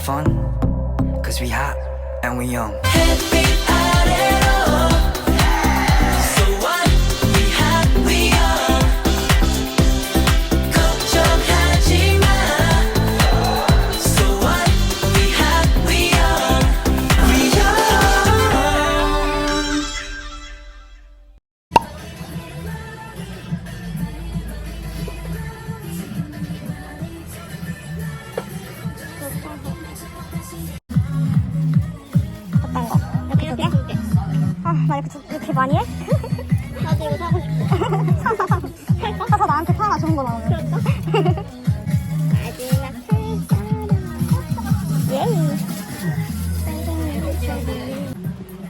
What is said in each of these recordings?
fun. Cause we hot and we young. 이렇게, 많이 해? 나도 이거 사고 싶어. 사, 사, 사. 사서 나한테 사나 좋은 거 나오면. 그럴까? 마지막 예이.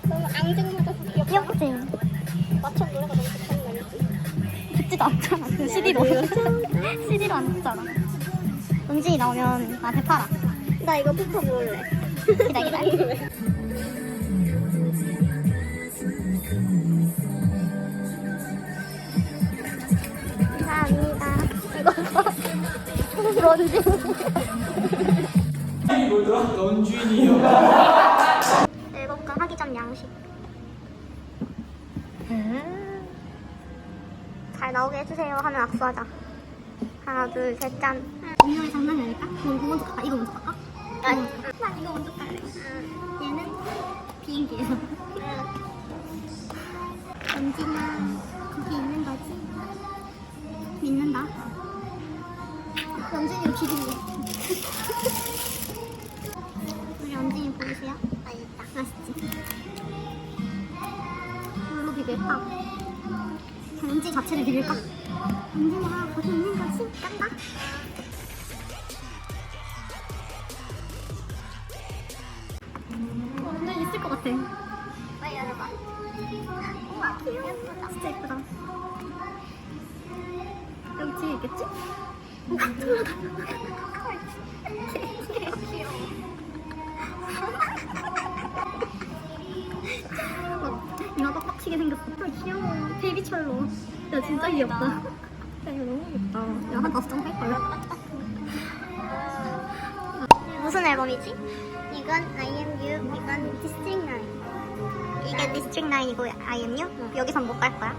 너무 앙증맞아서 귀엽다. 귀엽지? 맞춰 노래가 너무 좋다는 듣지도 않잖아. 그 CD로. CD로 안 듣잖아. 은진이 나오면 나한테 팔아. 나 이거 포커 볼래. 기다, 기다. 런쥔. 런쥔이요. 앨범과 하기 전 양식. 음. 잘 나오게 해주세요 하면 악수하자. 하나, 둘, 셋, 짠. 분명히 장난이 아닐까? 그럼 이거 먼저 갈까? 이거 먼저 갈까? 아니, 난 이거 먼저 갈래. 얘는 비행기에서. 연진아, 거기 있는 거지? 믿는다. 연진이 기둥이. 우리 연진이 보이세요? 맛있다. 맛있지? 뭘로 비빌까? 연진 자체를 비빌까? 연진아, 거기 있는 거지? 깐다? 오늘 있을 것 같아. 빨리 열어봐. 우와, 귀여워. 진짜 예쁘다. 여기 뒤에 있겠지? 아. 이거 빡빡치게 생겼어. 아, 귀여워. 베이비철로. 야, 진짜 귀엽다. 야, 이거 너무 귀엽다. 야, 한 다섯 장 할걸. 무슨 앨범이지? 이건 I am you, 이건 District 9. 이게 District 9이고 I am you? 여기선 못 갈 거야?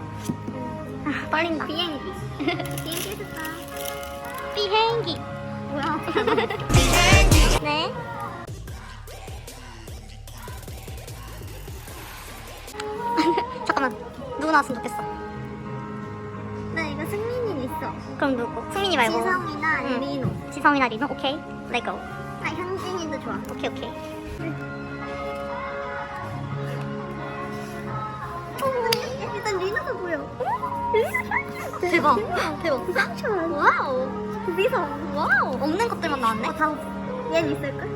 아, 떨린다. 비행기. 비행기에서 가. 비행기. 뭐야? 비행기. 네. 잠깐만. 누구 나왔으면 좋겠어. 나 이거 승민이 있어. 그럼 누구? 승민이 말고. 지성이나 응. 리노. 지성이나 리노? 오케이. Let go. 아, 현진이도 좋아. 오케이, 오케이. 일단 리나가 보여. 대박. 대박. 와우. 미성. 와우. 없는 것들만 나왔네. 어, 다 없어. 얘는 있을걸?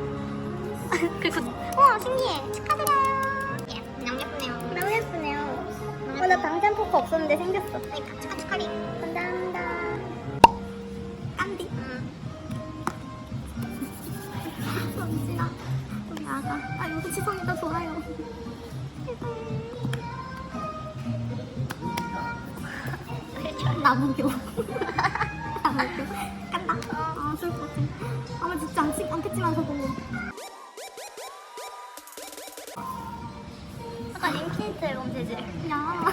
그리고, 와, 신기해. 축하드려요. 예, 너무 예쁘네요. 너무 예쁘네요. 어, 나 방탄 포커 없었는데 생겼어. 그러니까, 축하, 축하리. 감사합니다. 깐디. 응. 정진아. 우리 아가. 아, 여기 지성이다 좋아요. 나무교. 나무교. 약간 인피니트 앨범 재질. 야,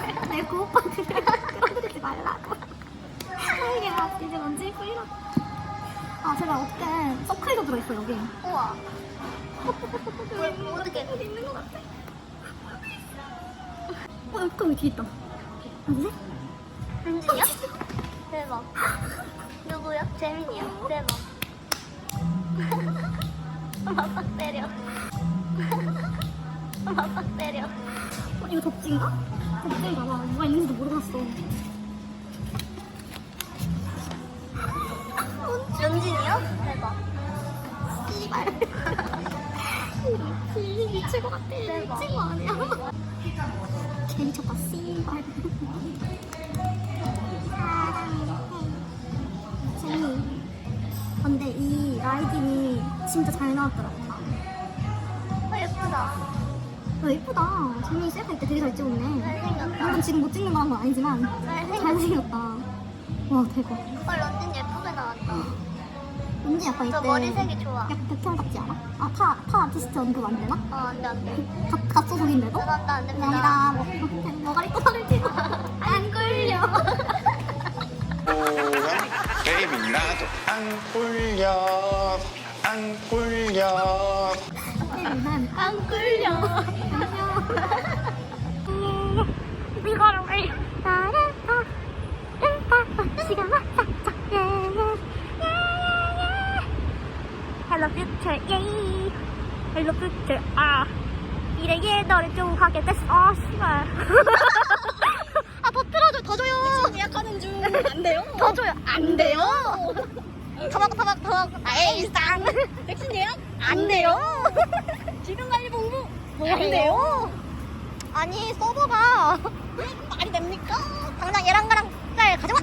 그 오빠한테 그러지 말라고. 사이가 이제 먼지 뿌리라. 아, 제가 어깨 서클도 들어있어, 여기. 우와. 어떻게 있는 것 같아. 어, 여기 여기 있다. 아니지? 현진이야? 대박. 누구야? 재민이야. 대박. 맞박 때려. 맞박 때려. 어, 이거 덕지인가? 덕지인가 봐. 누가 있는지도 모르겠어. 연진이요? 대박. 씨발. 이 미칠 것 같아. 미친 거 아니야? 개 미쳤다. 씨발. 재미. 근데 이 라이딩이 진짜 잘 나왔더라고. 어, 예쁘다. 어, 예쁘다. 재민이 셀카 때 되게 잘 찍었네. 잘생겼다. 물론 지금 못 찍는 거란 건 아니지만 잘생겼다. 와, 대박. 헐, 런쥔 예쁘게 나왔다. 언제 약간 이때 머리색이 좋아 약간 백현 같지 않아? 아, 타, 타 아티스트 언급 안 되나? 어, 안 돼, 안 돼. 가, 가소속인데도? 안 돼, 안 됩니다. 감사합니다. 뭐, 머가리 꼬리를 고안 끌려. 베이비 나도 안 꿀려 안 꿀려. 안 끌려. 이거를 왜 나를 시간 살짝 Hello future yeah Hello future 아. 미래의 너를 좋아하게 됐어 아 씨발. 아 더 틀어줘 더 줘요. 예약하는 중. 안 돼요? 더 줘요. 안 돼요? 터벅 터벅 터벅 에이 쌍. 백신 예약 안 돼요. 지금 관리 공부 안 돼요. 아니 서버가. 말이 됩니까? 당장 얘랑 가랑 쌀 가져와.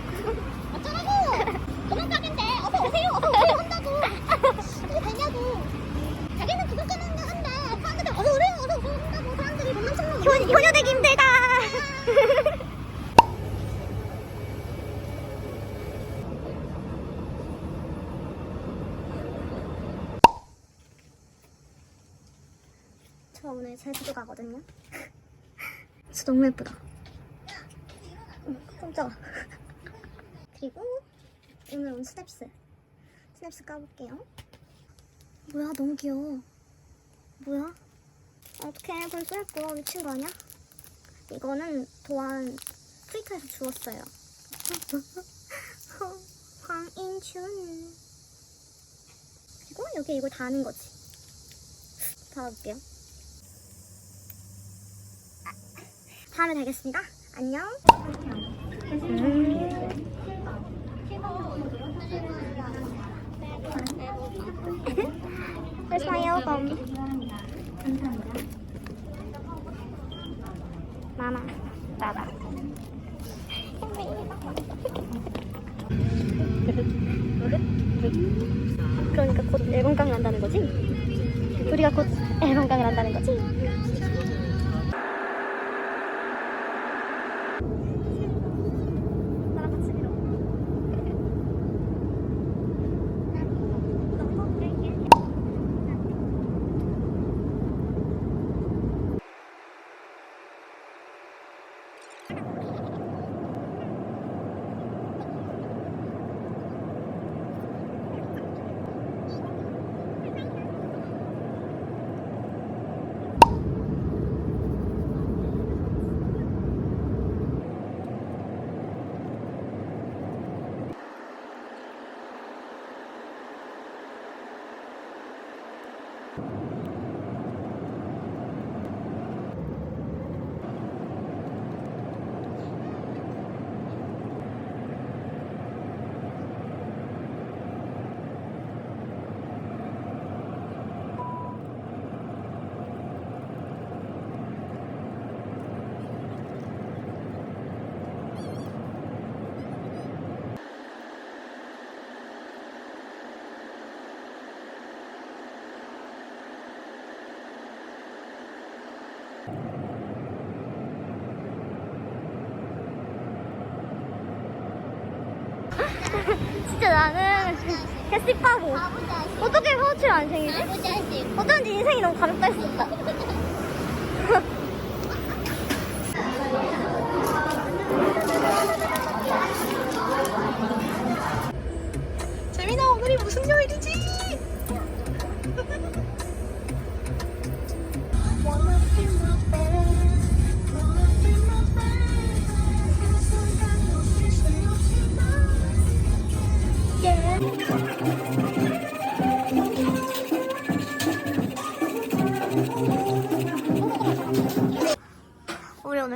어쩌라고? 도망가겠대 어서 오세요. 어서 오세요. 한다고. 이게 되냐고 자기는 그것 때문에 한다. 사람들이 어서 오래요. 어서 오세요. 한다고. 사람들이 척만 효, 효녀되기 힘들다 저 오늘 제주도 가거든요. 진짜 너무 예쁘다. 응, 깜짝아. 그리고 오늘 온 스냅스. 스냅스 까볼게요. 뭐야 너무 귀여워. 뭐야? 어떡해 벌써 예뻐 미친 거 아니야? 이거는 도안 트위터에서 주웠어요. 황인춘. 그리고 여기 이걸 다 하는 거지. 닫아볼게요 다음에 뵙겠습니다 안녕 Where's my album? Mama, Baba. 그러니까 곧 앨범깡을 한다는 거지? 우리가 곧 앨범깡을 한다는 거지? 나랑 같이 밀어. 진짜 나는 개씹하고 어떻게 파우치를 안 생기지? 어쩐지 인생이 너무 가볍다 했었다 재민아 오늘이 무슨 요일이지?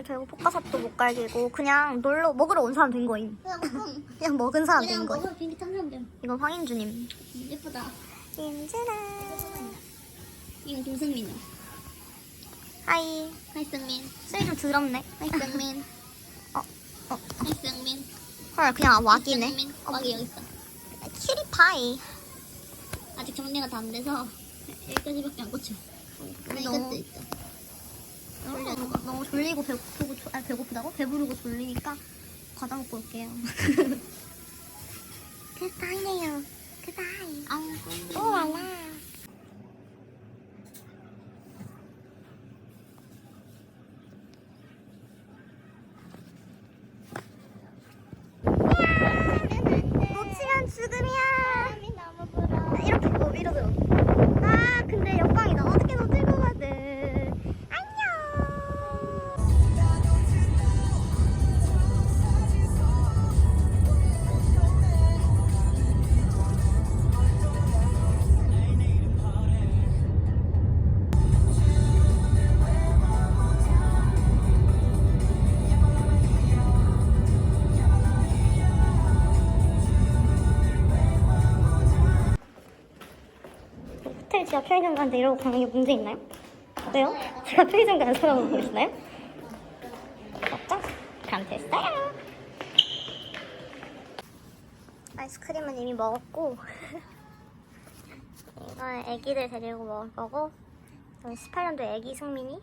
결국 포카사도 못 갈기고 그냥 놀러 먹으러 온 사람 된 거임. 그냥 먹은 사람 된 거임. 비행기 탄 사람들 이건 황인주님. 예쁘다. 인주라. 이건 김승민아. 하이. 하이승민. 쌤이 좀 더럽네. 하이승민. 어, 어. 하이승민. 헐 그냥 왁이네. 하이승민. 왁이 여기 있어. 키리파이. 아직 정리가 다 안 돼서 여기까지밖에 안 꽂혀. 근데 너무- 이것도 있어. 너무, 너무 졸리고 배고프고 조- 아니 배고프다고? 배부르고 졸리니까 과자 먹고 올게요. 됐다이네요. 그다이. 아, 오 알라. 놓치면 죽음이야. 편의점 가는데 이러고 가는 게 문제 있나요? 어때요? 제가 편의점 가는 사람을 보시나요? 맞죠? 그럼 됐어요. 아이스크림은 이미 먹었고 이건 애기들 데리고 먹을 거고 저는 18년도 애기 승민이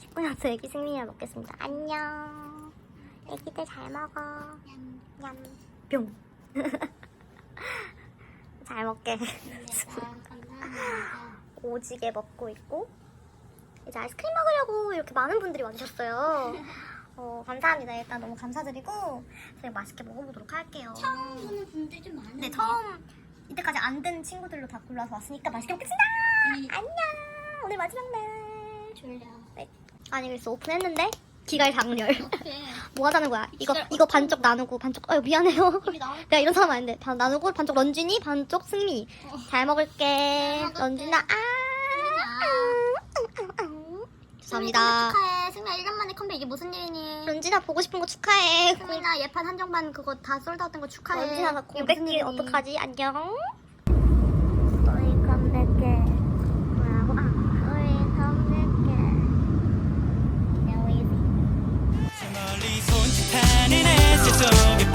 19년도 애기 승민이랑 먹겠습니다. 안녕. 애기들 잘 먹어. 냠. 뿅. 잘 먹게. 오지게 먹고 있고 이제 아이스크림 먹으려고 이렇게 많은 분들이 와주셨어요. 어, 감사합니다. 일단 너무 감사드리고 제가 맛있게 먹어보도록 할게요. 처음 보는 분들 좀 많은데. 네, 처음 이때까지 안 된 친구들로 다 골라서 왔으니까 맛있게 먹겠습니다. 음. 안녕. 오늘 마지막 날. 졸려. 네. 아니 그래서 오픈했는데 기갈 장렬. 어떡해. 뭐 하자는 거야? 이거 기갈 이거 반쪽 나누고 반쪽. 아유 미안해요. 입이 내가 이런 사람 아닌데 반 나누고 반쪽 런쥔이 반쪽 승미. 잘 먹을게. 잘 먹을게. 런쥔아 아. 죄송합니다. 축하해. 승민아 1년 만에 컴백 이게 무슨 일이니? 런쥔아 보고 싶은 거 축하해. 승민아 예판 한정판 그거 다 솔드아웃된 거 축하해. 이게 무슨 500개 일이니? 어떡하지? 안녕. it's all